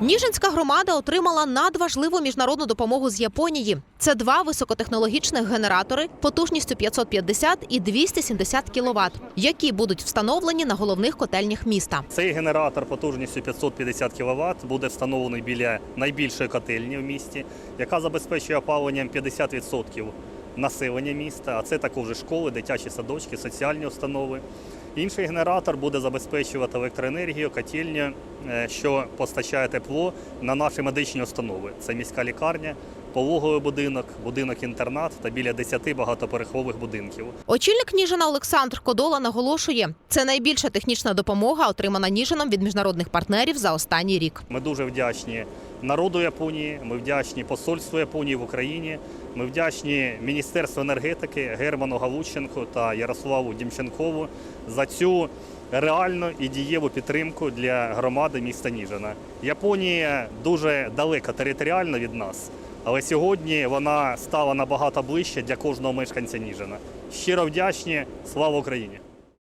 Ніжинська громада отримала надважливу міжнародну допомогу з Японії. Це два високотехнологічних генератори потужністю 550 і 270 кВт, які будуть встановлені на головних котельнях міста. Цей генератор потужністю 550 кВт буде встановлений біля найбільшої котельні в місті, яка забезпечує опаленням 50% населення міста. А це також школи, дитячі садочки, соціальні установи. Інший генератор буде забезпечувати електроенергію, котельню, е, що постачає тепло на наші медичні установи. Це міська лікарня, пологовий будинок, будинок-інтернат та біля 10 багатоперехових будинків. Очільник Ніжина Олександр Кодола наголошує, це найбільша технічна допомога, отримана Ніжином від міжнародних партнерів за останній рік. Ми дуже вдячні народу Японії. Ми вдячні посольству Японії в Україні. Ми вдячні Міністерству енергетики Герману Галученку та Ярославу Дімченкову за цю реальну і дієву підтримку для громади міста Ніжина. Японія дуже далека територіально від нас, але сьогодні вона стала набагато ближче для кожного мешканця Ніжина. Щиро вдячні. Слава Україні!